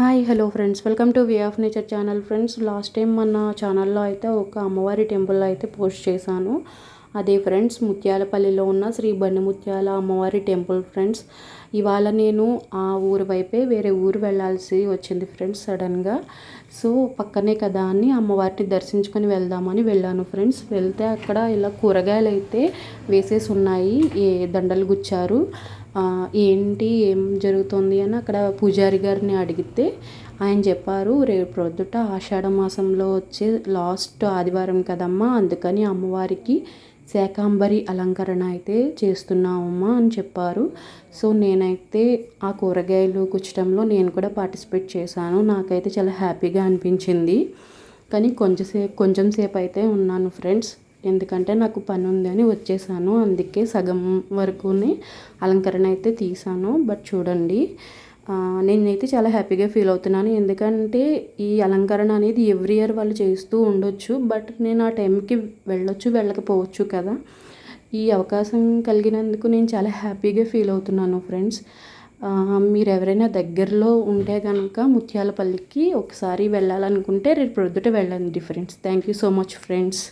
Hi hello friends. Welcome to Way of Nature channel friends. Last time మన ఛానల్లో అయితే ఒక అమ్మవారి టెంపుల్ అయితే పోస్ట్ చేశాను. అదే ఫ్రెండ్స్ ముత్యాలపల్లిలో ఉన్న శ్రీ బండి ముత్యాల అమ్మవారి టెంపుల్ ఫ్రెండ్స్. ఇవాళ నేను ఆ ఊరు వైపే వేరే ఊరు వెళ్ళాల్సి వచ్చింది ఫ్రెండ్స్ సడన్గా. సో పక్కనే కదా అని అమ్మవారిని దర్శించుకొని వెళ్దామని వెళ్ళాను ఫ్రెండ్స్. వెళ్తే అక్కడ ఇలా కూరగాయలు అయితే వేసేసి ఉన్నాయి. ఏ దండలు గుచ్చారు. ఏంటి ఏం జరుగుతుంది అని అక్కడ పూజారి గారిని అడిగితే ఆయన చెప్పారు రేపు ప్రొద్దుట ఆషాఢ మాసంలో వచ్చే లాస్ట్ ఆదివారం కదమ్మా అందుకని అమ్మవారికి శాకాంబరి అలంకరణ అయితే చేస్తున్నామమ్మా అని చెప్పారు. సో నేనైతే ఆ కూరగాయలు కుచ్చడంలో నేను కూడా పార్టిసిపేట్ చేశాను. నాకైతే చాలా హ్యాపీగా అనిపించింది. కానీ కొంచెంసేపు కొంచెం సేపు అయితే ఉన్నాను ఫ్రెండ్స్. ఎందుకంటే నాకు పని ఉందని వచ్చేసాను. అందుకే సగం వరకునే అలంకరణ అయితే తీసాను. బట్ చూడండి నేనైతే చాలా హ్యాపీగా ఫీల్ అవుతున్నాను. ఎందుకంటే ఈ అలంకరణ అనేది ఎవ్రీ ఇయర్ వాళ్ళు చేస్తూ ఉండొచ్చు. బట్ నేను ఆ టైంకి వెళ్ళొచ్చు వెళ్ళకపోవచ్చు కదా. ఈ అవకాశం కలిగినందుకు నేను చాలా హ్యాపీగా ఫీల్ అవుతున్నాను ఫ్రెండ్స్. మీరు ఎవరైనా దగ్గరలో ఉంటే కనుక ముత్యాలపల్లికి ఒకసారి వెళ్ళాలనుకుంటే రేపు ప్రొద్దుట వెళ్ళండి friends. Thank you so much friends.